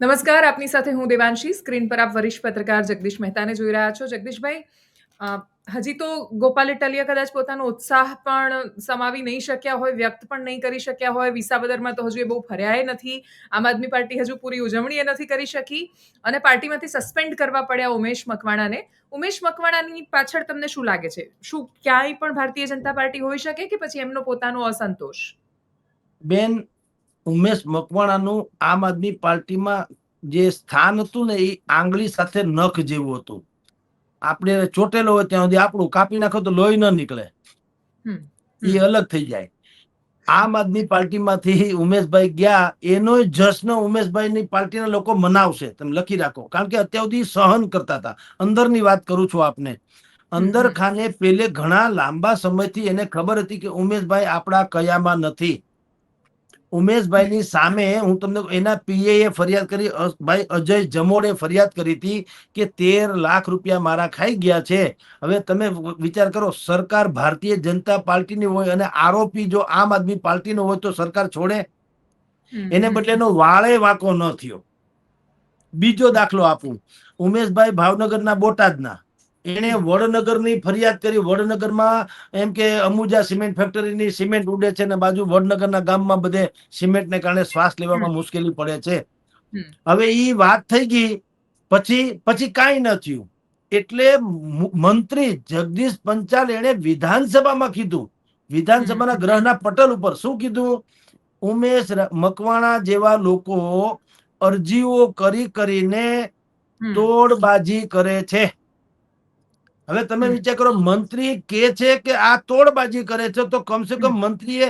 નમસ્કાર, આપની સાથે હું દેવાંશી. સ્ક્રીન પર આપ વરિષ્ઠ પત્રકાર જગદીશ મહેતાને જોઈ રહ્યા છો. જગદીશભાઈ હજી તો ગોપાલ ઇટાલિયા કદાચ પોતાનો ઉત્સાહ પણ સમાવી નહીં શક્યા હોય, વ્યક્ત પણ નહીં કરી શક્યા હોય. વિસાવદરમાં તો હજુ એ બહુ ફર્યાય નથી. આમ આદમી પાર્ટી હજુ પૂરી ઉજવણી એ નથી કરી શકી. અને પાર્ટીમાંથી સસ્પેન્ડ કરવા પડ્યા ઉમેશ મકવાણાને. ઉમેશ મકવાણાની પાછળ તમને શું લાગે છે? શું ક્યાંય પણ ભારતીય જનતા પાર્ટી હોઈ શકે કે પછી એમનો પોતાનો અસંતોષ? બેન ઉમેશ મકવાણાનું આમ આદમી પાર્ટીમાં જે સ્થાન હતું ને એ આંગળી સાથે નખ જેવું હતું. આપણે ચોટેલો હોય ત્યાં સુધી આપણું કાપી નાખો તો લોહી ન નીકળે. એ અલગ થઈ જાય. આમ આદમી પાર્ટીમાંથી ઉમેશભાઈ ગયા એનો જશ્ન ઉમેશભાઈની પાર્ટીના લોકો મનાવશે. તમે લખી રાખો. કારણ કે અત્યાર સુધી સહન કરતા હતા. અંદરની વાત કરું છું આપને. અંદર ખાને પેલે ઘણા લાંબા સમયથી એને ખબર હતી કે ઉમેશભાઈ આપણા કયામાં નથી. ઉમેશભાઈની સામે હું તમને એના પીએ ફરિયાદ કરી ભાઈ અજય જમોડે ફરિયાદ કરી હતી કે તેર લાખ રૂપિયા મારા ખાઈ ગયા છે. હવે તમે વિચાર કરો સરકાર ભારતીય જનતા પાર્ટીની હોય અને આરોપી જો આમ આદમી પાર્ટીનો હોય તો સરકાર છોડે? એને બદલે એનો વાળે વાંકો ન થયો. બીજો દાખલો આપું. ઉમેશભાઈ ભાવનગરના બોટાદના. એણે વડનગરની ફરિયાદ કરી. વડનગરમાં એમ કે અમુજા સિમેન્ટ ફેક્ટરીની સિમેન્ટ ઉડે છે અને બાજુ વડનગરના ગામમાં બધે સિમેન્ટને કારણે શ્વાસ લેવામાં મુશ્કેલી પડે છે. હવે એ વાત થઈ ગઈ. પછી પછી કાંઈ ન થયું. એટલે મંત્રી જગદીશ પંચાલ એણે વિધાનસભામાં કીધું. વિધાનસભાના. ગ્રહના પટલ ઉપર શું કીધું? ઉમેશ મકવાણા જેવા લોકો અરજીઓ કરી કરીને તોડબાજી કરે છે. હવે તમે વિચાર કરો મંત્રી કે છે કે આ તોડબાજી કરે છે તો કમસે કમ મંત્રીએ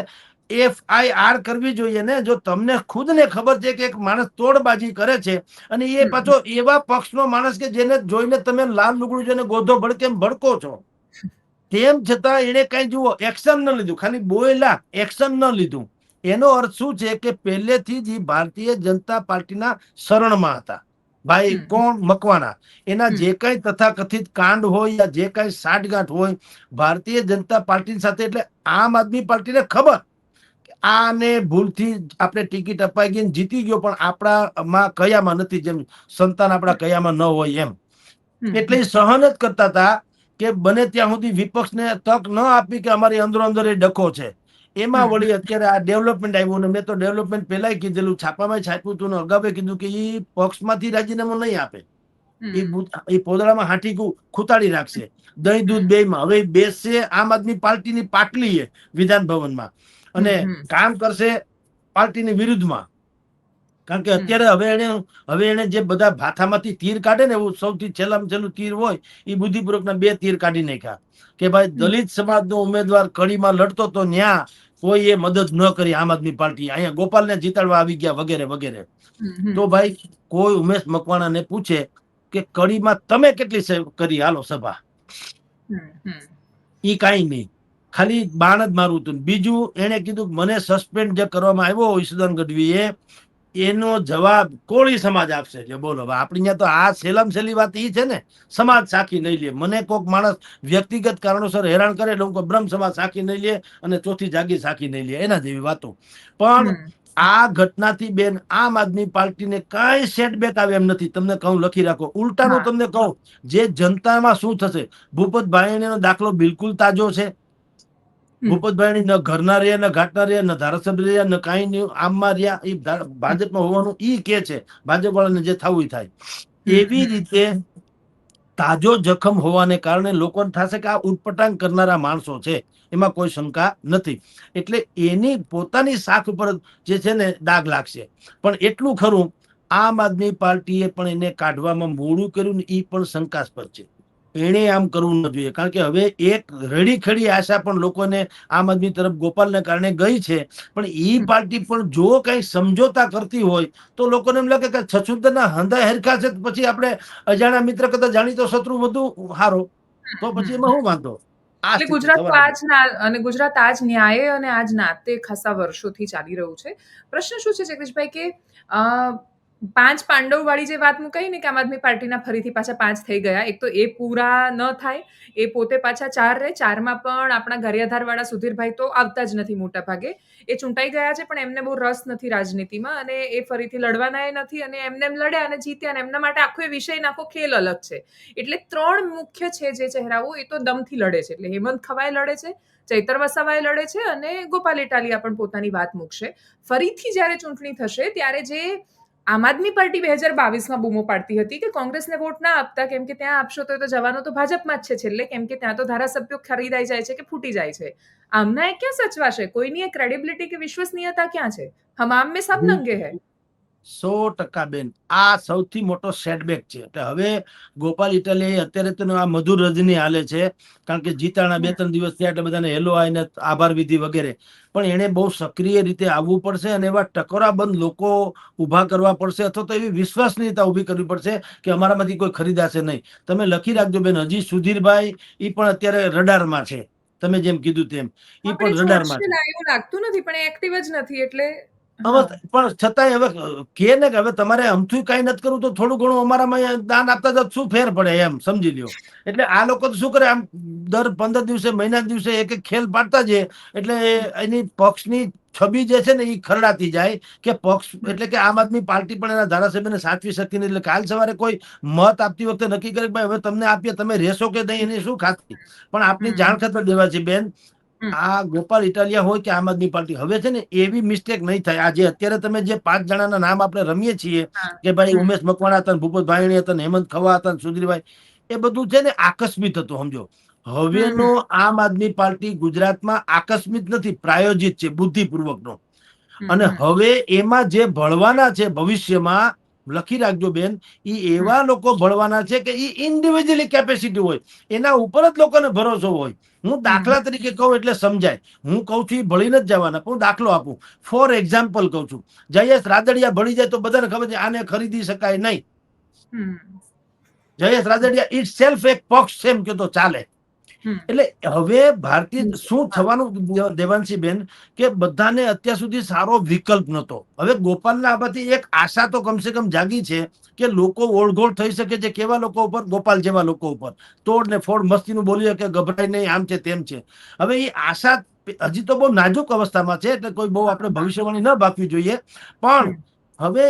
એફઆઈઆર કરવી જોઈએ ને. જો તમને ખુદને ખબર છે કે એક માણસ તોડબાજી કરે છે અને એ પાછો એવા પક્ષનો માણસ કે જેને જોઈને તમે લાલ લુગડું જોઈને ગોધો ભડકે એમ ભડકો છો. તેમ છતાં એને કઈ જુઓ એક્શન ન લીધું. ખાલી બોયલા એક્શન ન લીધું. એનો અર્થ શું છે કે પહેલેથી જ ભારતીય જનતા પાર્ટીના શરણમાં હતા. ભાઈ કોણ મકવાણા એના. જે કઈ તથાકથિત કાંડ હોય યા જે કઈ સાઠગાંઠ હોય ભારતીય જનતા પાર્ટી સાથે એટલે આમ આદમી પાર્ટીને ખબર આને ભૂલથી આપણે ટિકિટ અપાઈ ગઈ જીતી ગયો પણ આપણામાં કયામાં નથી જેમ સંતાન આપણા કયામાં ન હોય એમ. એટલે સહન જ કરતા હતા કે બને ત્યાં સુધી વિપક્ષને તક ન આપી કે અમારી અંદરો અંદર એ ડખો છે એમાં. વળી અત્યારે આ ડેવલપમેન્ટ આવ્યું ને મેં તો ડેવલપમેન્ટ પહેલાય કીધેલું છાપામાં છાપ્યું હતું ને અગાઉ કીધું કે એ પક્ષમાંથી રાજીનામું નહીં આપે. એ એ પોદળામાં કુ- ખૂતાડી રાખશે. દહીં દૂધ બેયમાં. હવે બેસશે આમ આદમી પાર્ટીની પાટલી વિધાન ભવનમાં અને. કામ કરશે પાર્ટીની વિરુદ્ધમાં. કારણ કે અત્યારે હવે એને હવે એને જે બધા ભાથામાંથી તીર કાઢે ને એવું સૌથી છેલ્લામાં છેલ્લું તીર હોય એ બુદ્ધિપૂર્વકના બે તીર કાઢી નાખ્યા. કે ભાઈ. દલિત સમાજનો ઉમેદવાર કડીમાં લડતો તો ન્યા કોઈ એ મદદ ન કરી આમ આદમી પાર્ટી. અહીંયા ગોપાલને જીતાડવા આવી ગયા વગેરે વગેરે. તો ભાઈ કોઈ ઉમેશ મકવાણાને પૂછે કે કડીમાં તમે કેટલી કરી? હાલો સભા. ઈ કાંઈ નહીં. ખાલી બાણ જ મારું હતું. બીજું એને કીધું મને સસ્પેન્ડ જે કરવામાં આવ્યો ઈશુદાન ગઢવીએ એનો જવાબ કોળી સમાજ આપશે. એટલે બોલો હવે આપણી ત્યાં તો આ સેલમ સેલી વાત એ છે ને સમાજ સાખી નહીં લે. મને કોક માણસ વ્યક્તિગત કારણોસર હેરાન કરે એટલે હું બ્રહ્મ સમાજ સાખી નહીં લે અને ચોથી જાગી સાખી નહીં લે. એના જેવી વાતો. પણ. આ ઘટનાથી બેન આમ આદમી પાર્ટીને કઈ સેટબેક આવે એમ નથી. તમને કહું લખી રાખો. ઉલટાનું. તમને કહું જે જનતામાં શું થશે? ભૂપતભાઈનો દાખલો બિલકુલ તાજો છે. ભૂપતભાઈ ન ઘરના રહ્યા ન ઘાટના રહ્યા ન ધારાસભ્ય રહ્યા ન કાંઈ નહીં આમમાં રહ્યા એ ભાજપમાં હોવાનું ઈ કે છે ભાજપ વાળાને જે થવું થાય. એવી રીતે તાજો જખમ હોવાને કારણે લોકોને થશે કે આ ઉટપટાંગ કરનારા માણસો છે એમાં કોઈ શંકા નથી. એટલે એની પોતાની શાખ ઉપર જે છે ને દાગ લાગશે. પણ એટલું ખરું આમ આદમી પાર્ટીએ પણ એને કાઢવામાં મોડું કર્યું ને એ પણ શંકાસ્પદ છે. એણે આમ કરવું ન જોઈએ. કારણ કે હવે એક રડી ખડી આશા પણ લોકોને આમ આદમી તરફ ગોપાલને કારણે ગઈ છે. પણ એ પાર્ટી પણ જો કઈ સમજોતા કરતી હોય તો લોકોને એમ લાગે કે છછુંદરના હંધા હેરખા છે પછી આપણે અજાણ્યા મિત્ર કરતા જાણીતો શત્રુ વધુ હારો. તો પછી એમાં શું વાંધો? એટલે ગુજરાત આજ ના અને ગુજરાત આજ ન્યાય અને આજ નાતે ખાસા વર્ષોથી ચાલી રહ્યું છે. પ્રશ્ન શું છે જગદીશભાઈ કે પાંચ પાંડવવાળી જે વાત મુકાઈ ને કે આમ આદમી પાર્ટીના ફરીથી પાછા પાંચ થઈ ગયા. એક તો એ પૂરા ન થાય, એ પોતે પાછા ચાર રહે. ચારમાં પણ આપણા ઘરિયાધારવાળા સુધીરભાઈ તો આવતા જ નથી મોટા ભાગે. એ ચૂંટાઈ ગયા છે, પણ એમને બહુ રસ નથી રાજનીતિમાં અને એ ફરીથી લડવાના એ નથી અને એમને એમ લડ્યા અને જીત્યા અને એમના માટે આખો એ વિષય નાખો ખેલ અલગ છે. એટલે ત્રણ મુખ્ય છે જે ચહેરાઓ એ તો દમથી લડે છે. એટલે હેમંત ખવાય લડે છે, ચૈતર વસાવાએ લડે છે અને ગોપાલ ઇટાલિયા પણ પોતાની વાત મૂકશે. ફરીથી જ્યારે ચૂંટણી થશે, ત્યારે જે આમ આદમી પાર્ટી બે હજાર બાવીસમાં બૂમો પાડતી હતી કે કોંગ્રેસને વોટ ના આપતા, કેમ કે ત્યાં આપશો તો જવાનો તો ભાજપમાં જ છે છેલ્લે, કેમ કે ત્યાં તો ધારાસભ્યો ખરીદાઈ જાય છે કે ફૂટી જાય છે. આમના એ ક્યાં સચવાશે? કોઈની એ ક્રેડિબિલિટી કે વિશ્વસનીયતા ક્યાં છે? હમ આમ મેં સબ નંગે હૈ. સો ટકા બેન. આ સૌથી મોટો સેટબેક છે. એટલે હવે ગોપાલ ઇટાલિયા અત્યારે તો આ મધુર રજની હાલે છે. કારણ કે જીતાણા બે ત્રણ દિવસ થયા એટલે બધાને હેલો આવીને આભાર વિધિ વગેરે. પણ એણે બહુ સક્રિય રીતે આવવું પડશે અને એવા ટકોરાબંધ લોકો ઊભા કરવા પડશે અથવા તો એવી વિશ્વસનીયતા ઊભી કરવી પડશે કે અમારામાંથી કોઈ ખરીદાશે નહીં. તમે લખી રાખજો બેન હજી સુધીરભાઈ એ પણ અત્યારે રડારમાં છે. તમે જેમ કીધું તેમ. એ પણ રડારમાં છે. એવું લાગતું નથી પણ એક્ટિવ જ નથી એટલે હવે પણ છતાંય હવે કે ને કે હવે તમારે અમથું કઈ નથી કરવું તો થોડું ઘણું અમારામાં દાન આપતા જાવ શું ફેર પડે એમ સમજી લ્યો. એટલે આ લોકો તો શું કરે આમ દર પંદર દિવસે મહિના દિવસે એક એક ખેલ પાડતા જઈએ એટલે એની પક્ષની છબી જે છે ને એ ખરડાતી જાય કે પક્ષ એટલે કે આમ આદમી પાર્ટી પણ એના ધારાસભ્યને સાચવી શકતી નહીં એટલે કાલ સવારે કોઈ મત આપતી વખતે નક્કી કરે ભાઈ હવે તમને આપીએ તમે રહેશો કે નહીં એની શું ખાતરી? પણ આપની જાણ ખાતર દેવા છે બેન. આ ગોપાલ ઇટાલિયા હોય કે આમ આદમી પાર્ટી હવે છે ને એવી મિસ્ટેક નહીં થાય. આજે અત્યારે તમે જે પાંચ જણાના નામ આપણે રમીએ છીએ કે ભાઈ ઉમેશ મકવાણા હતા ભૂપત ભાઈણી હતા હેમંત ખવા હતા સુધીરભાઈ એ બધું છે ને આકસ્મિત હતું સમજો. હવેનો આમ આદમી પાર્ટી ગુજરાતમાં આકસ્મિક નથી પ્રાયોજિત છે બુદ્ધિપૂર્વકનો. અને હવે એમાં જે ભળવાના છે ભવિષ્યમાં લખી રાખજો બેન એ એવા લોકો ભળવાના છે કે એ ઇન્ડિવિજ્યુઅલી કેપેસિટી હોય. એના ઉપર જ લોકોને ભરોસો હોય. હું દાખલા તરીકે કહું એટલે સમજાય. હું કહું છું ભળી ભળીને જ જવાના પણ હું દાખલો આપું. ફોર એક્ઝામ્પલ કહું છું. જયેશ રાદડિયા ભળી જાય તો બધાને ખબર છે આને ખરીદી શકાય નહીં. જયેશ રાદડિયા ઇટ સેલ્ફ એક પક્ષ છે એમ કે તો ચાલે. એટલે હવે ભારતીય શું થવાનું દેવાંશી બેન કે બધાને અત્યાર સુધી સારો વિકલ્પ નતો હવે ગોપાલના આમાંથી એક આશા તો કમસે કમ જાગી છે કે લોકો ઓળઘોળ થઈ શકે છે કેવા લોકો ઉપર? ગોપાલ જેવા લોકો ઉપર. તોડ ને ફોડ મસ્તીનું બોલી કે ગભરાય નહીં આમ છે તેમ છે. હવે એ આશા હજી તો બહુ નાજુક અવસ્થામાં છે એટલે કોઈ બહુ આપણે ભવિષ્યવાણી ન બાકવી જોઈએ. પણ હવે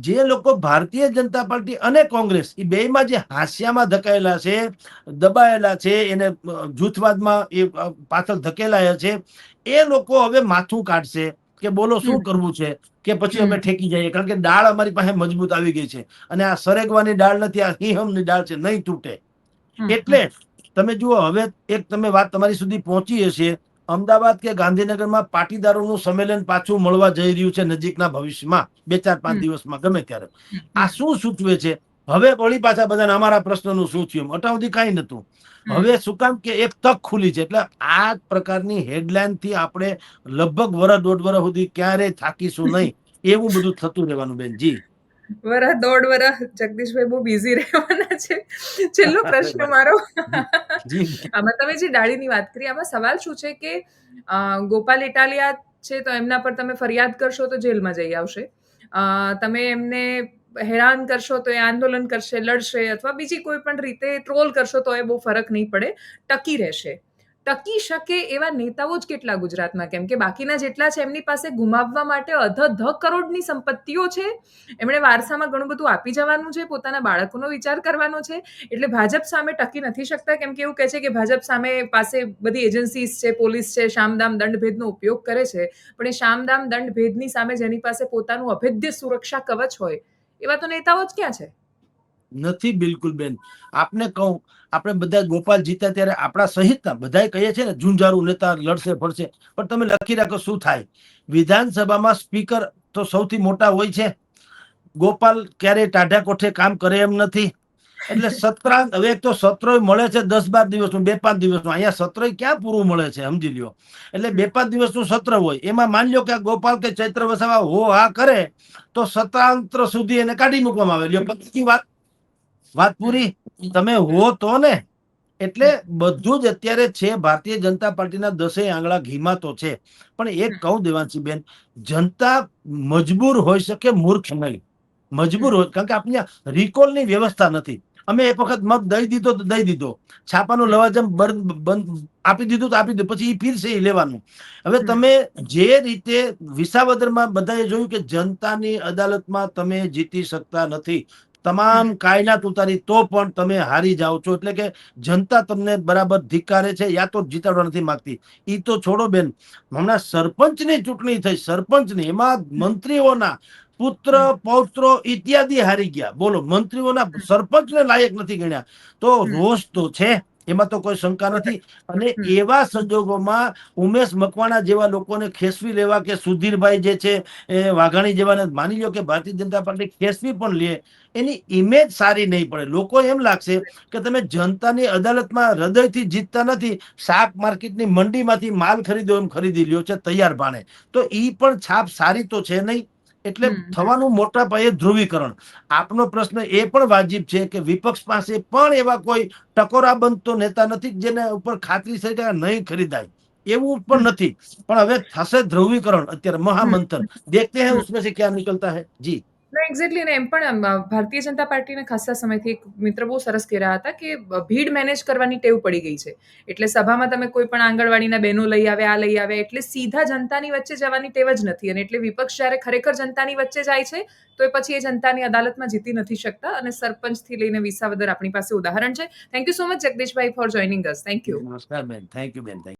જે લોકો ભારતીય જનતા પાર્ટી અને કોંગ્રેસ એ બેમાં જે હાસ્યામાં ધકાયેલા છે દબાયેલા છે એને જૂથવાદમાં એ પાછળ ધકેલાયા છે એ લોકો હવે માથું કાઢશે કે બોલો શું કરવું છે? કે પછી અમે ઠેકી જઈએ. કારણ કે ડાળ અમારી પાસે મજબૂત આવી ગઈ છે. અને આ સરેગવાની ડાળ નથી આ હિહમની ડાળ છે નહીં તૂટે. એટલે તમે જુઓ હવે એક તમે વાત તમારી સુધી પહોંચી હશે અમદાવાદ કે ગાંધીનગરમાં પાટીદારોનું સંમેલન પાછું મળવા જઈ રહ્યું છે નજીકના ભવિષ્યમાં. બે ચાર પાંચ દિવસમાં ગમે ત્યારે. આ શું સૂચવે છે? હવે વળી પાછા બધાને અમારા પ્રશ્નનું શું થયું? અટાવધી કાંઈ નતું હવે શું કામ કે એક તક ખુલી છે. એટલે આ પ્રકારની હેડલાઇનથી આપણે લગભગ વરસ દોઢ વરસ સુધી ક્યારે થાકીશું નહીં. એવું બધું થતું રહેવાનું બેન. જી દોડ દોઢ વરસ જગદીશભાઈ બહુ બિઝી રહેવાના છે. છેલ્લો પ્રશ્ન મારો. આમાં તમે જે ડાળીની વાત કરી આમાં સવાલ શું છે કે ગોપાલ ઇટાલિયા છે તો એમના પર તમે ફરિયાદ કરશો તો જેલમાં જઈ આવશે. તમે એમને હેરાન કરશો તો એ આંદોલન કરશે લડશે અથવા બીજી કોઈ પણ રીતે ટ્રોલ કરશો તો એ બહુ ફરક નહીં પડે ટકી રહેશે. ટકી શકે એવા નેતાઓ જ કેટલા ગુજરાતમાં? કેમ કે બાકીના જેટલા છે, એમની પાસે ગુમાવવા માટે અધધ કરોડની સંપત્તિઓ છે. એમણે વારસામાં ઘણું બધું આપી જવાનું છે, પોતાના બાળકોનો વિચાર કરવાનો છે. એટલે ભાજપ સામે ટકી નથી શકતા, કેમ કે એવું કહે છે કે ભાજપ સામે પાસે બધી એજન્સીસ છે, પોલીસ છે, શામદામ દંડભેદનો ઉપયોગ કરે છે. પણ એ શામદામ દંડભેદની સામે જેની પાસે પોતાનું અભેદ્ય સુરક્ષા કવચ હોય, એવા તો નેતાઓ જ ક્યાં છે? નથી, બિલકુલ બેન. આપને કહું, આપણે બધા ગોપાલ જીતા ત્યારે આપણા સહિતના બધા કહીએ છીએ ને, ઝુંઝારું નેતા લડશે, ફરશે. પણ તમે લખી રાખો શું થાય. વિધાનસભામાં સ્પીકર તો સૌથી મોટા હોય છે. ગોપાલ ક્યારેય ટાઢા કોઠે કામ કરે એમ નથી. એટલે સત્રાંત હવે એક તો સત્ર મળે છે દસ બાર દિવસનું, બે પાંચ દિવસનું. અહીંયા સત્ર ક્યાં પૂરું મળે છે, સમજી લ્યો. એટલે બે પાંચ દિવસનું સત્ર હોય. એમાં માની લો કે ગોપાલ કે ચૈત્ર વસાવા હો, હા, કરે, તો સત્રાંત સુધી એને કાઢી મૂકવામાં આવે. લ્યો પછી વાત વાત પૂરી? તમે હો તો ને. એટલે બધું જ અત્યારે છે ભારતીય જનતા પાર્ટીના દસેય આંગળા ઘીમાં તો છે. પણ એક કહું દેવાંશી બેન જનતા મજબૂર હોઈ શકે મૂર્ખ નહીં. મજબૂર હોય કારણ કે આપણે રિકોલની વ્યવસ્થા નથી. અમે એક વખત મત દઈ દીધો તો દઈ દીધો. છાપાનું લવાજમ બંધ બંધ આપી દીધું તો આપી દીધું. પછી એ ફીરશે એ લેવાનું. હવે તમે જે રીતે વિસાવદરમાં બધાએ જોયું કે જનતાની અદાલતમાં તમે જીતી શકતા નથી તમામ કાયદાત ઉતારી તો પણ તમે હારી જાઓ છો. એટલે કે જનતા તમને બરાબર ધિક્કારે છે, યા તો જીતાડવા નથી માંગતી. ઈ તો છોડો બેન. હમણાં સરપંચની ચૂંટણી થઈ. સરપંચની, એમાં મંત્રીઓના પુત્ર, પૌત્રો ઇત્યાદિ હારી ગયા. બોલો, મંત્રીઓના સરપંચને લાયક નથી ગણ્યા. તો રોષ તો છે. એમાં તો કોઈ શંકા નથી. અને એવા સંજોગોમાં ઉમેશ મકવાણા જેવા લોકોને ખેસવી લેવા કે સુધીરભાઈ જે છે એ વાઘાણી જેવાને માની લો કે ભારતીય જનતા પાર્ટી ખેસવી પણ લે એની ઇમેજ સારી નહીં પડે. લોકો એમ લાગશે કે તમે જનતાની અદાલતમાં હૃદયથી જીતતા નથી શાક માર્કેટની મંડીમાંથી માલ ખરીદો એમ ખરીદી લ્યો છે તૈયાર ભાણે. તો એ પણ છાપ સારી તો છે નહીં? એટલે થવાનું મોટા પાયે ધ્રુવીકરણ. આપનો પ્રશ્ન એ પણ વાજિબ છે કે વિપક્ષ પાસે પણ એવા કોઈ ટકોરા બનતો નેતા નથી જેના ઉપર ખાતરી થઈ કે નહીં ખરીદાય. એવું પણ નથી. પણ હવે થશે ધ્રુવીકરણ. અત્યારે મહામંથન. દેખતે હૈ ઉસમે સે ક્યા નિકલતા હૈ? જી. જી એક્ઝેક્ટલી ને એમ પણ ભારતીય જનતા પાર્ટીને ખાસા સમયથી એક મિત્ર બહુ સરસ કહી રહ્યા હતા કે ભીડ મેનેજ કરવાની ટેવ પડી ગઈ છે. એટલે સભામાં તમે કોઈ પણ આંગણવાડીના બહેનો લઈ આવે, આ લઈ આવે, એટલે સીધા જનતાની વચ્ચે જવાની ટેવ જ નથી. અને એટલે વિપક્ષ જ્યારે ખરેખર જનતાની વચ્ચે જાય છે તો એ પછી એ જનતાની અદાલતમાં જીતી નથી શકતા. અને સરપંચથી લઈને વિસાવદર આપણી પાસે ઉદાહરણ છે. Thank you so much Jagdishbhai for joining us thank you નમસ્કાર બેન. થેન્ક યુ બેન. થેન્ક